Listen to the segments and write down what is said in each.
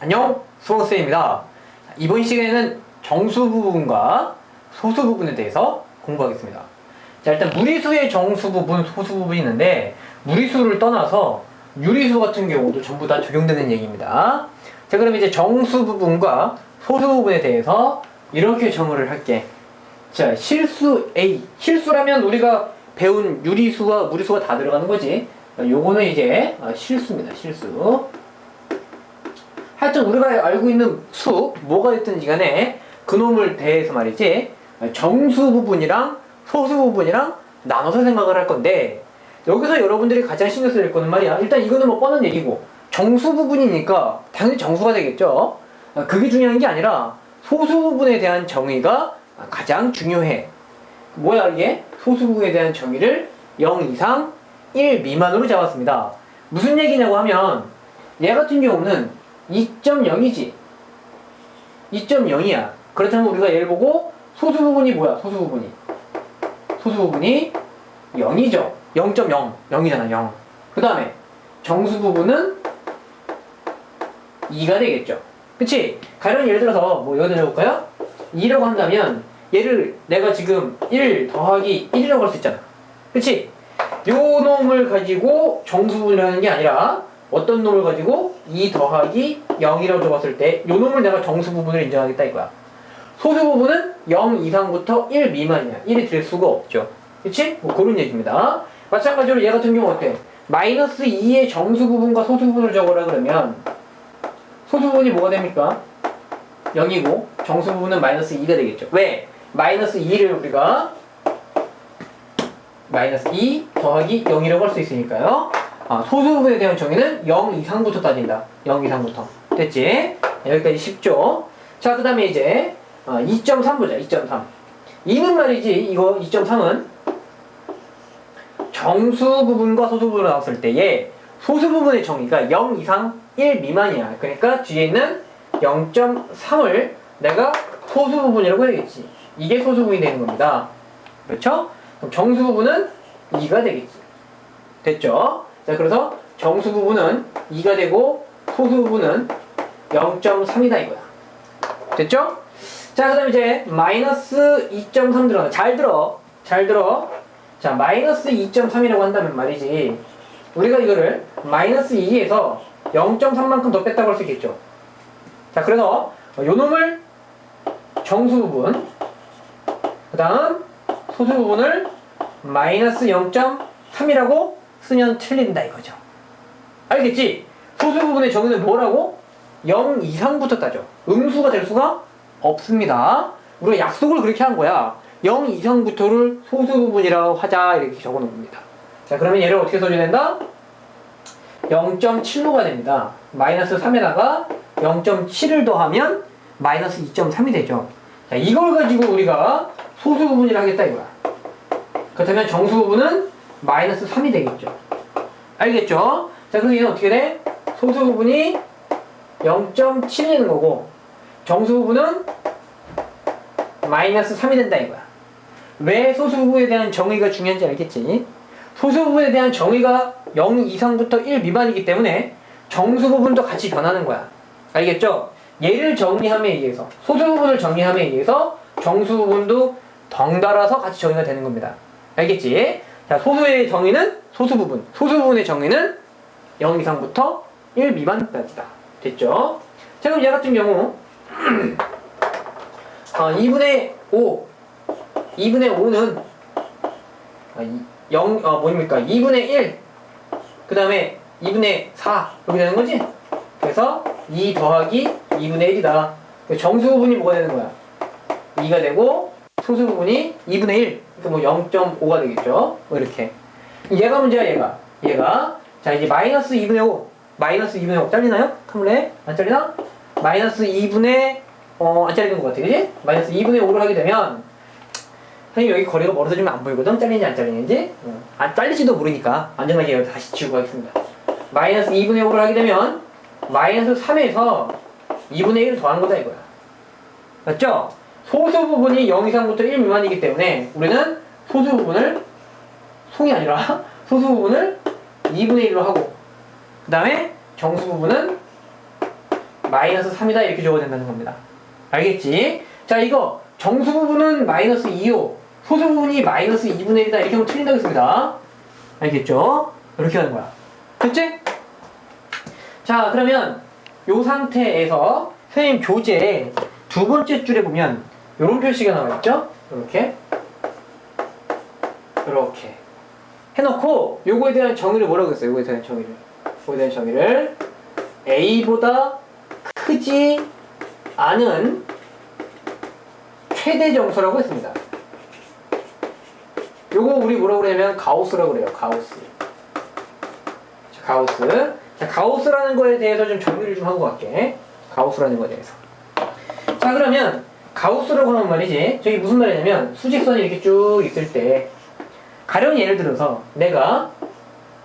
안녕 수호쌤입니다. 이번 시간에는 정수 부분과 소수 부분에 대해서 공부하겠습니다. 자 일단 무리수의 정수 부분, 소수 부분이 있는데 무리수를 떠나서 유리수 같은 경우도 전부 다 적용되는 얘기입니다. 자 그럼 이제 정수 부분과 소수 부분에 대해서 이렇게 정의를 할게. 자 실수 A. 실수라면 우리가 배운 유리수와 무리수가 다 들어가는 거지. 요거는 이제 아, 실수입니다 실수 하여튼 우리가 알고 있는 수 뭐가 됐든지 간에 그놈을 대해서 말이지 정수 부분이랑 소수 부분이랑 나눠서 생각을 할 건데 여기서 여러분들이 가장 신경 쓸 거는 말이야. 일단 이거는 뭐 뻔한 얘기고 정수 부분이니까 당연히 정수가 되겠죠. 아, 그게 중요한 게 아니라 소수 부분에 대한 정의가 가장 중요해. 뭐야 이게? 소수 부분에 대한 정의를 0 이상 1 미만으로 잡았습니다. 무슨 얘기냐고 하면 얘 같은 경우는 2.0이지. 2.0이야. 그렇다면 우리가 얘를 보고 소수 부분이 뭐야? 소수 부분이. 소수 부분이 0이죠. 0.0. 0이잖아, 0. 그 다음에 정수 부분은 2가 되겠죠. 그치? 가령 예를 들어서 뭐 여기다 해볼까요? 2라고 한다면 얘를 내가 지금 1 더하기 1이라고 할 수 있잖아. 그치? 요 놈을 가지고 정수 부분을 하는 게 아니라 어떤 놈을 가지고 2 더하기 0이라고 적었을 때요 놈을 내가 정수 부분을 인정하겠다 이거야. 소수 부분은 0 이상부터 1 미만이야. 1이 될 수가 없죠. 그치? 뭐 그런 얘기입니다. 마찬가지로 얘 같은 경우 어때? 마이너스 2의 정수 부분과 소수 부분을 적어라 그러면 소수 부분이 뭐가 됩니까? 0이고 정수 부분은 마이너스 2가 되겠죠. 왜? 마이너스 2를 우리가 마이너스 2 더하기 0이라고 할 수 있으니까요. 아, 소수 부분에 대한 정의는 0 이상부터 따진다. 0 이상부터. 됐지? 여기까지 쉽죠? 자, 그 다음에 이제 어, 2.3 보자. 2.3. 2는 말이지, 이거 2.3은 정수 부분과 소수 부분을 나왔을 때에 소수 부분의 정의가 0 이상 1 미만이야. 그러니까 뒤에 있는 0.3을 내가 소수 부분이라고 해야겠지. 이게 소수 부분이 되는 겁니다. 그렇죠? 그럼 정수 부분은 2가 되겠지. 됐죠? 자, 그래서 정수 부분은 2가 되고 소수 부분은 0.3이다 이거야. 됐죠? 자, 그 다음에 이제 마이너스 2.3 들어가. 잘 들어. 잘 들어. 자, 마이너스 2.3이라고 한다면 말이지. 우리가 이거를 마이너스 2에서 0.3만큼 더 뺐다고 할 수 있겠죠. 자, 그래서 요 놈을 정수 부분, 그 다음 소수 부분을 마이너스 0.3이라고 쓰면 틀린다 이거죠. 알겠지? 소수 부분의 정의는 뭐라고? 0 이상부터 따져. 음수가 될 수가 없습니다. 우리가 약속을 그렇게 한 거야. 0 이상부터를 소수 부분이라고 하자 이렇게 적어 놓은 겁니다. 자, 그러면 얘를 어떻게 써줘야 된다? 0.7로가 됩니다. 마이너스 3에다가 0.7을 더하면 마이너스 2.3이 되죠. 자, 이걸 가지고 우리가 소수 부분이라 하겠다 이거야. 그렇다면 정수 부분은 마이너스 3이 되겠죠. 알겠죠? 자, 얘는 어떻게 돼? 소수 부분이 0.7이 되는 거고, 정수 부분은 마이너스 3이 된다 이거야. 왜 소수 부분에 대한 정의가 중요한지 알겠지? 소수 부분에 대한 정의가 0 이상부터 1 미만이기 때문에 정수 부분도 같이 변하는 거야. 알겠죠? 얘를 정리함에 의해서, 소수 부분을 정리함에 의해서 정수 부분도 덩달아서 같이 정의가 되는 겁니다. 알겠지? 자, 소수의 정의는 소수 부분. 소수 부분의 정의는 0 이상부터 1 미만까지다. 됐죠? 자, 그럼 얘 같은 경우, 어, 2분의 5. 2분의 5는, 아, 0, 어, 뭐입니까? 2분의 1. 그 다음에 2분의 4. 이렇게 되는 거지? 그래서 2 더하기 2분의 1이다. 정수 부분이 뭐가 되는 거야? 2가 되고, 소수 부분이 2분의 1. 그러니까 뭐 0.5가 되겠죠. 뭐 이렇게. 얘가 문제야, 얘가. 얘가. 자, 이제 마이너스 2분의 5. 마이너스 2분의 5 잘리나요? 카물레? 안 잘리나? 마이너스 2분의, 어, 안 잘리는 것 같아. 그지? 마이너스 2분의 5를 하게 되면, 선생님 여기 거리가 멀어서 좀안 보이거든? 잘리는지 안 잘리는지? 어. 안 잘릴지도 모르니까 안전하게 여기 다시 지우고 가겠습니다. 마이너스 2분의 5를 하게 되면, 마이너스 3에서 2분의 1을 더하는 거다 이거야. 맞죠? 소수 부분이 0 이상부터 1 미만이기 때문에 우리는 소수 부분을 송이 아니라 소수 부분을 2분의 1로 하고 그 다음에 정수 부분은 마이너스 3이다 이렇게 적어야 된다는 겁니다. 알겠지? 자 이거 정수 부분은 마이너스 2요 소수 부분이 마이너스 2분의 1이다 이렇게 하면 틀린다고 했습니다. 알겠죠? 이렇게 하는 거야. 됐지? 자 그러면 요 상태에서 선생님 교재 두 번째 줄에 보면 요런 표시가 나와 있죠? 이렇게 이렇게 해놓고 요거에 대한 정의를 뭐라고 했어요? 요거에 대한 정의를 요거에 대한 정의를 A보다 크지 않은 최대 정수라고 했습니다. 요거 우리 뭐라고 그러냐면 가우스라고 그래요. 가우스. 자, 가우스. 자, 가우스라는 거에 대해서 좀 정리를 좀 하고 갈게. 가우스라는 거에 대해서. 자, 그러면 가우스라고 하는 말이지. 저기 무슨 말이냐면 수직선이 이렇게 쭉 있을 때 가령 예를 들어서 내가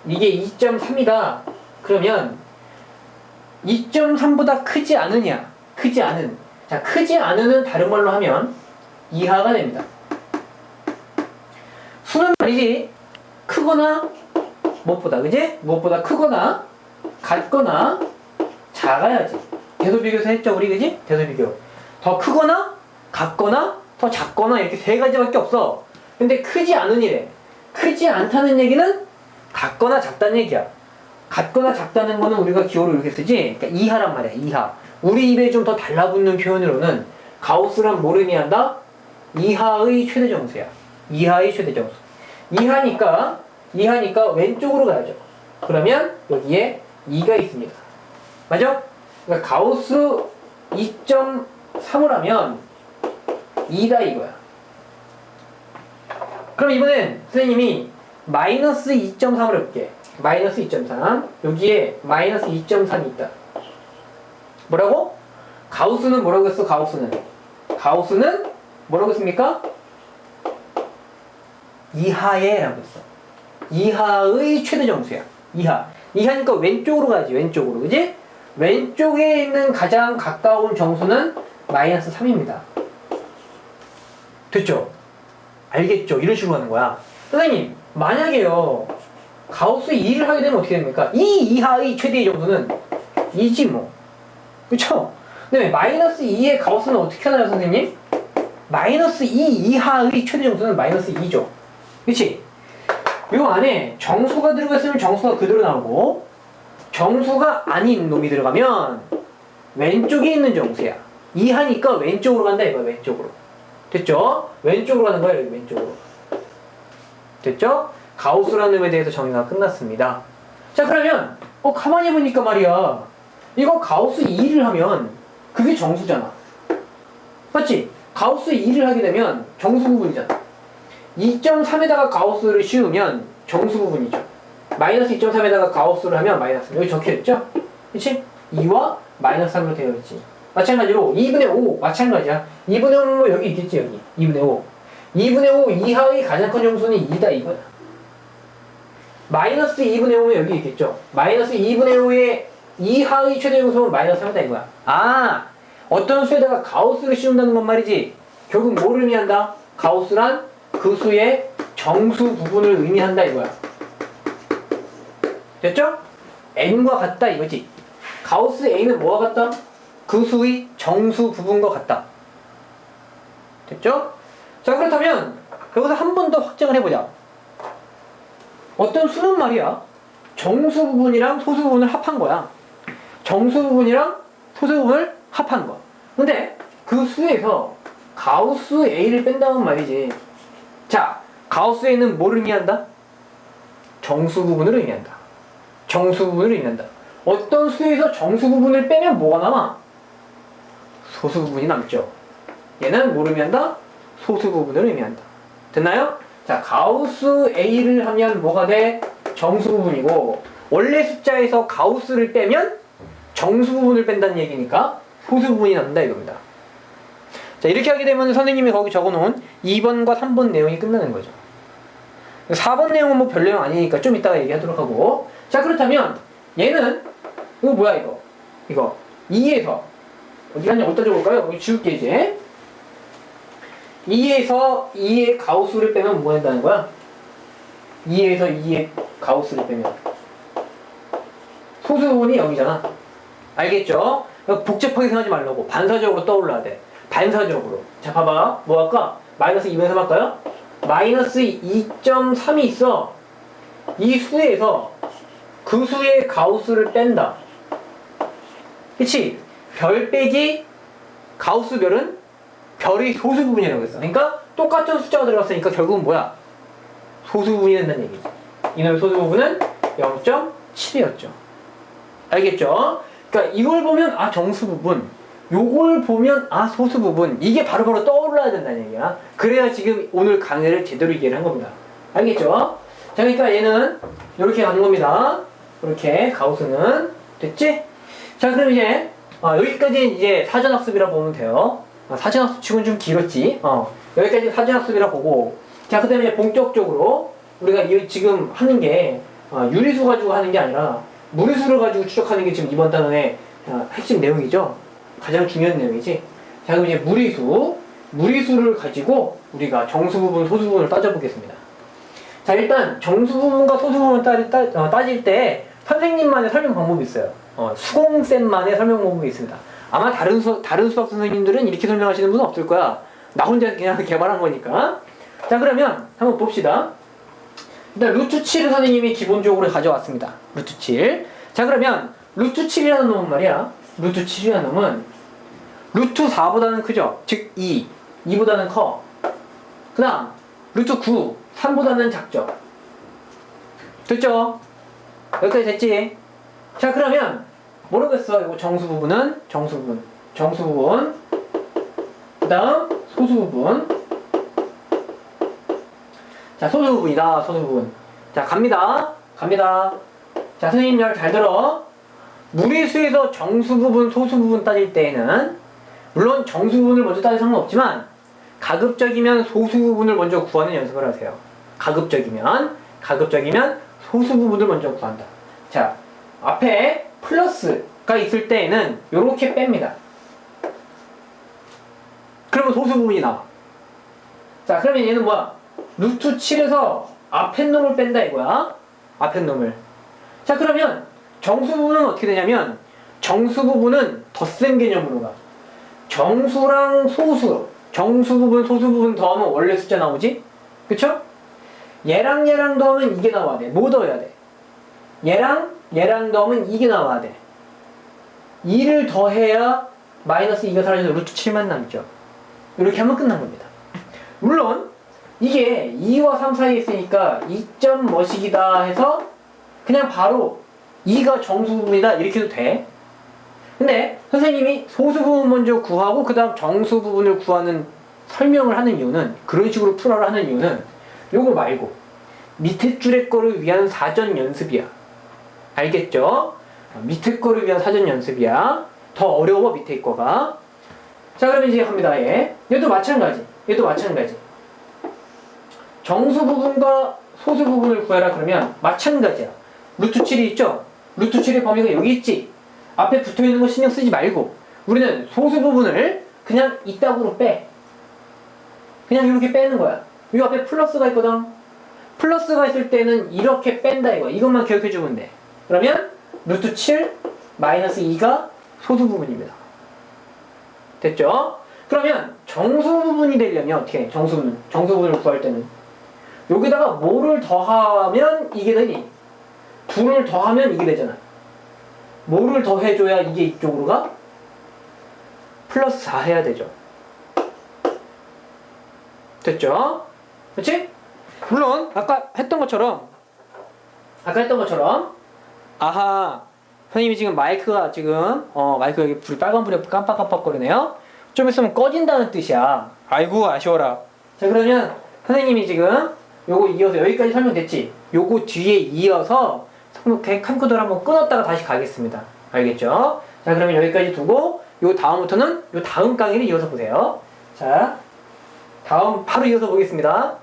이게 2.3이다. 그러면 2.3보다 크지 않으냐? 크지 않은. 자, 크지 않은은 다른 말로 하면 이하가 됩니다. 수는 말이지. 크거나 무엇보다, 그지? 무엇보다 크거나 같거나 작아야지. 대소 비교에서 했죠, 우리, 그지? 대소 비교. 더 크거나 같거나 더 작거나 이렇게 세 가지밖에 없어. 근데 크지 않은 이래. 크지 않다는 얘기는 같거나 작다는 얘기야. 같거나 작다는 거는 우리가 기호로 이렇게 쓰지. 그러니까 이하란 말이야. 이하. 우리 입에 좀 더 달라붙는 표현으로는 가우스란 뭐를 의미한다? 이하의 최대 정수야. 이하의 최대 정수. 이하니까 이하니까 왼쪽으로 가야죠. 그러면 여기에 2가 있습니다. 맞죠? 그러니까 가우스 2.3을 하면 2다 이거야. 그럼 이번엔 선생님이 마이너스 2.3을 해볼게. 마이너스 2.3. 여기에 마이너스 2.3이 있다. 뭐라고? 가우스는 뭐라고 했어? 가우스는. 가우스는 뭐라고 했습니까? 이하의 라고 했어. 이하의 최대 정수야. 이하. 이하니까 왼쪽으로 가야지. 왼쪽으로. 그지? 왼쪽에 있는 가장 가까운 정수는 마이너스 3입니다. 됐죠? 알겠죠? 이런 식으로 하는 거야. 선생님, 만약에요, 가우스 2를 하게 되면 어떻게 됩니까? 이 이하의 최대의 정도는 2지 뭐. 그쵸? 근데 마이너스 2의 가우스는 어떻게 하나요, 선생님? 마이너스 2 이하의 최대 정수는 마이너스 2죠. 그치? 요 안에 정수가 들어가 있으면 정수가 그대로 나오고, 정수가 아닌 놈이 들어가면 왼쪽에 있는 정수야. 이하니까 왼쪽으로 간다 이거야, 왼쪽으로. 됐죠? 왼쪽으로 가는 여기 왼쪽으로. 됐죠? 가우스라는 놈에 대해서 정의가 끝났습니다. 자, 그러면, 어, 가만히 보니까 말이야. 이거 가우스 2를 하면 그게 정수잖아. 맞지? 가우스 2를 하게 되면 정수 부분이잖아. 2.3에다가 가우스를 씌우면 정수 부분이죠. 마이너스 2.3에다가 가우스를 하면 마이너스. 여기 적혀 있죠? 그치? 2와 마이너스 3으로 되어 있지. 마찬가지로 2분의 5 마찬가지야. 2분의 5 여기 있겠지 여기. 2분의 5. 2분의 5 이하의 가장 큰 정수는 2다 이거야. 마이너스 2분의 5면 여기 있겠죠. 마이너스 2분의 5의 이하의 최대 정수는 마이너스 3이다 이거야. 아 어떤 수에다가 가우스를 씌운다는 건 말이지. 결국 뭐를 의미한다? 가우스란 그 수의 정수 부분을 의미한다 이거야. 됐죠? n과 같다 이거지. 가우스 a는 뭐와 같다? 그 수의 정수 부분과 같다. 됐죠? 자 그렇다면 여기서 한 번 더 확정을 해보자. 어떤 수는 말이야 정수 부분이랑 소수 부분을 합한 거야. 정수 부분이랑 소수 부분을 합한 거. 근데 그 수에서 가우스 a를 뺀다는 말이지. 자 가우스 a는 뭘 의미한다? 정수 부분을 의미한다. 정수 부분을 의미한다. 어떤 수에서 정수 부분을 빼면 뭐가 남아? 소수 부분이 남죠. 얘는 뭘 의미한다? 소수 부분을 의미한다. 됐나요? 자, 가우스 A를 하면 뭐가 돼? 정수 부분이고 원래 숫자에서 가우스를 빼면 정수 부분을 뺀다는 얘기니까 소수 부분이 남는다 이겁니다. 자, 이렇게 하게 되면 선생님이 거기 적어놓은 2번과 3번 내용이 끝나는 거죠. 4번 내용은 뭐 별 내용 아니니까 좀 이따가 얘기하도록 하고 자, 그렇다면 얘는 이거 뭐야 이거? 이거 2에서 어디 갔냐? 어디다 적을까요? 여기 지울게 이제 2에서 2의 가우스를 빼면 뭐 한다는 거야? 2에서 2의 가우스를 빼면 소수 부분이 여기잖아 알겠죠? 복잡하게 생각하지 말라고. 반사적으로 떠올라야 돼. 반사적으로. 자, 봐봐. 뭐 할까? 마이너스 2분의 3 할까요? 마이너스 2.3이 있어. 이 수에서 그 수의 가우스를 뺀다. 그치? 별 빼기 가우스 별은 별의 소수 부분이라고 했어. 그러니까 똑같은 숫자가 들어갔으니까 결국은 뭐야? 소수 부분이 된다는 얘기지. 이놈의 소수 부분은 0.7이었죠. 알겠죠? 그러니까 이걸 보면 아 정수 부분, 요걸 보면 아 소수 부분 이게 바로바로 떠올라야 된다는 얘기야. 그래야 지금 오늘 강의를 제대로 이해를 한 겁니다. 알겠죠? 자, 그러니까 얘는 이렇게 가는 겁니다. 이렇게 가우스는 됐지? 자, 그럼 이제 어, 여기까지 이제 사전학습이라 보면 돼요. 어, 사전학습 치고는 좀 길었지. 어, 여기까지 사전학습이라 보고 자, 그 다음에 이제 본격적으로 우리가 이, 지금 하는 게 어, 유리수 가지고 하는 게 아니라 무리수를 가지고 추적하는 게 지금 이번 단원의 어, 핵심 내용이죠. 가장 중요한 내용이지. 자, 그럼 이제 무리수, 무리수를 가지고 우리가 정수 부분, 소수 부분을 따져보겠습니다. 자, 일단 정수 부분과 소수 부분을 따, 따, 어, 따질 때 선생님만의 설명 방법이 있어요. 어, 수공쌤만의 설명 방법이 있습니다. 아마 다른 수, 다른 수학 선생님들은 이렇게 설명하시는 분은 없을 거야. 나 혼자 그냥 개발한 거니까. 자, 그러면 한번 봅시다. 일단 루트 7을 선생님이 기본적으로 가져왔습니다. 루트 7. 자, 그러면 루트 7이라는 놈은 말이야. 루트 7이라는 놈은 루트 4보다는 크죠? 즉 2. 2보다는 커. 그 다음 루트 9. 3보다는 작죠? 됐죠? 여기까지 됐지? 자, 그러면 모르겠어. 이거 정수 부분은 정수 부분. 정수 부분. 그 다음 소수 부분. 자, 소수 부분이다. 소수 부분. 자, 갑니다. 갑니다. 자, 선생님 말잘 들어. 무리수에서 정수 부분, 소수 부분 따질 때에는 물론 정수 부분을 먼저 따질 상관없지만 가급적이면 소수 부분을 먼저 구하는 연습을 하세요. 가급적이면 가급적이면 소수 부분을 먼저 구한다. 자, 앞에 플러스가 있을 때에는 이렇게 뺍니다. 그러면 소수 부분이 나와. 자, 그러면 얘는 뭐야? 루트 7에서 앞에 놈을 뺀다 이거야. 앞에 놈을. 자, 그러면 정수 부분은 어떻게 되냐면 정수 부분은 덧셈 개념으로 가. 정수랑 소수, 정수 부분, 소수 부분 더하면 원래 숫자 나오지? 그쵸? 얘랑 얘랑 더하면 이게 나와야 돼. 뭐 더해야 돼? 얘랑 얘랑 더하면 이게 나와야 돼. 2를 더해야 마이너스 2가 사라져서 루트 7만 남죠. 이렇게 하면 끝난 겁니다. 물론 이게 2와 3 사이에 있으니까 2점 뭐식이다 해서 그냥 바로 2가 정수 부분이다 이렇게 해도 돼. 근데 선생님이 소수 부분 먼저 구하고 그 다음 정수 부분을 구하는 설명을 하는 이유는 그런 식으로 풀어라 하는 이유는 요거 말고 밑에 줄의 거를 위한 사전 연습이야. 알겠죠? 어, 밑에 거를 위한 사전 연습이야. 더 어려워 밑에 거가. 자 그럼 이제 갑니다. 얘. 얘도 마찬가지. 얘도 마찬가지. 정수 부분과 소수 부분을 구해라 그러면 마찬가지야. 루트 7이 있죠? 루트 7의 범위가 여기 있지? 앞에 붙어 있는 거 신경 쓰지 말고 우리는 소수 부분을 그냥 이따구로 빼. 그냥 이렇게 빼는 거야. 이 앞에 플러스가 있거든. 플러스가 있을 때는 이렇게 뺀다 이거. 이것만 기억해 주면 돼. 그러면 루트 7 마이너스 2가 소수 부분입니다. 됐죠? 그러면 정수 부분이 되려면 어떻게 해? 정수 부분. 정수 부분을 구할 때는 여기다가 뭐를 더하면 이게 되니? 둘을 더하면 이게 되잖아. 뭐를 더해줘야 이게 이쪽으로 가? 플러스 4 해야 되죠. 됐죠? 그렇지? 물론 아까 했던 것처럼 아까 했던 것처럼 아하 선생님이 지금 마이크가 지금 어 마이크 여기 불이 빨간불이 깜빡깜빡거리네요. 좀 있으면 꺼진다는 뜻이야. 아이고 아쉬워라. 자 그러면 선생님이 지금 요거 이어서 여기까지 설명됐지? 요거 뒤에 이어서 이렇게 컴퓨터를 한번 끊었다가 다시 가겠습니다. 알겠죠? 자 그러면 여기까지 두고 요 다음부터는 요 다음 강의를 이어서 보세요. 자 다음 바로 이어서 보겠습니다.